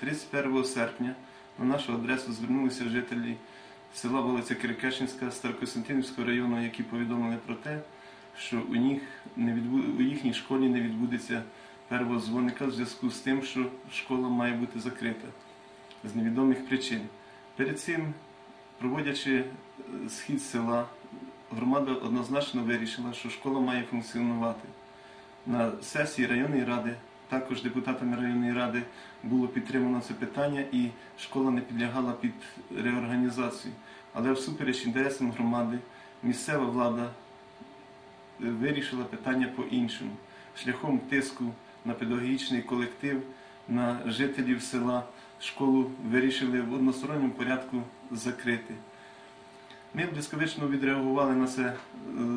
31 серпня на нашу адресу звернулися жителі села вулиця Кирикешинська Старокостянтинівського району, які повідомили про те, що у, них не відбу- у їхній школі не відбудеться первого дзвоника в зв'язку з тим, що школа має бути закрита з невідомих причин. Перед цим, проводячи е, схід села, громада однозначно вирішила, що школа має функціонувати. На сесії районної ради, також депутатами районної ради, було підтримано це питання і школа не підлягала під реорганізацію. Але всупереч інтересам громади місцева влада е, вирішила питання по-іншому, шляхом тиску на педагогічний колектив, на жителів села школу вирішили в односторонньому порядку закрити. Ми блискавично відреагували на це е,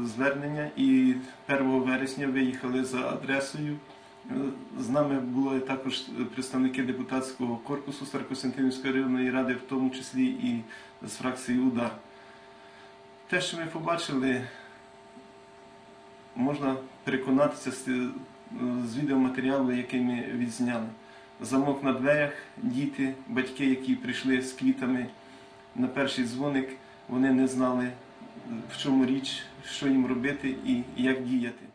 звернення і 1 вересня виїхали за адресою. З нами були також представники депутатського корпусу Старокостянтинівської районної ради, в тому числі і з фракції Удар. Те, що ми побачили, можна переконатися з відеоматеріалу, який ми відзняли. Замок на дверях, діти, батьки, які прийшли з квітами на перший дзвоник, вони не знали, в чому річ, що їм робити і як діяти.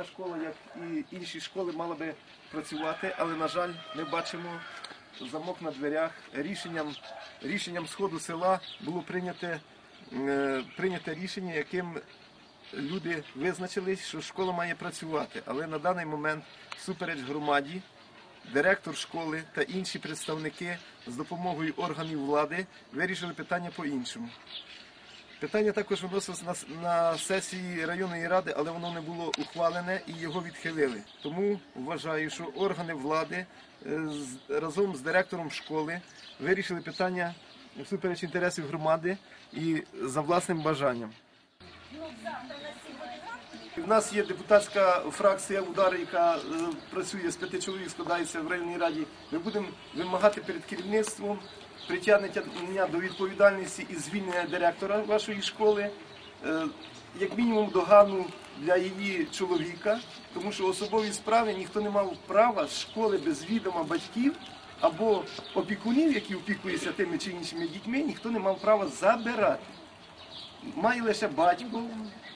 Ця школа, як і інші школи, мала би працювати, але, на жаль, ми бачимо замок на дверях. Рішенням, рішенням сходу села було прийняте, е, прийняте рішення, яким люди визначились, що школа має працювати. Але на даний момент, всупереч громаді, директор школи та інші представники з допомогою органів влади вирішили питання по-іншому. Питання також виносилось на, на сесії районної ради, але воно не було ухвалене і його відхилили. Тому вважаю, що органи влади е, разом з директором школи вирішили питання всупереч інтересів громади і за власним бажанням. У нас є депутатська фракція удар, яка е, працює з п'яти чоловік, складається в районній раді. Ми будемо вимагати перед керівництвом притягнення до відповідальності і звільнення директора вашої школи, е, як мінімум догану для її чоловіка, тому що особові справи ніхто не мав права з школи без відома батьків або опікунів, які опікуються тими чи іншими дітьми, ніхто не мав права забирати має лише батько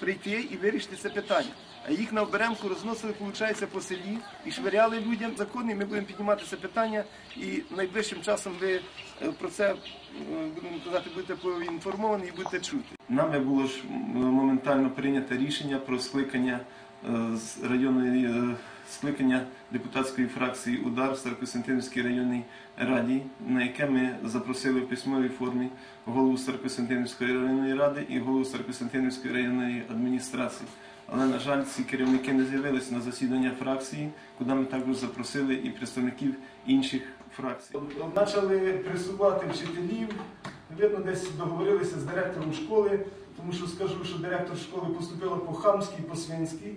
прийти і вирішити це питання. А їх на оберемку розносили, виходить, по селі і швиряли людям закони. Ми будемо піднімати це питання, і найближчим часом ви е, про це е, будемо казати, будете поінформовані і будете чути. Нами було ж моментально прийнято рішення про скликання е, з районної скликання депутатської фракції Удар в Старокостянтинівській районній раді, на яке ми запросили в письмовій формі голову Старокостянтинівської районної ради і голову Старокостянтинівської районної адміністрації. Але, на жаль, ці керівники не з'явилися на засідання фракції, куди ми також запросили і представників інших фракцій. Почали присувати вчителів. Видно, десь договорилися з директором школи, тому що скажу, що директор школи поступила по хамській, по свинській,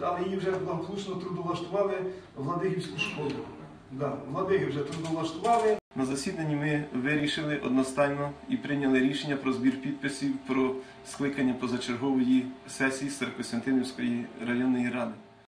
але її вже благополучно трудовлаштували в Владигівську школу. Да, Владиги вже трудовлаштували. На засіданні ми вирішили одностайно і прийняли рішення про збір підписів про скликання позачергової сесії Старокостянтинівської районної ради.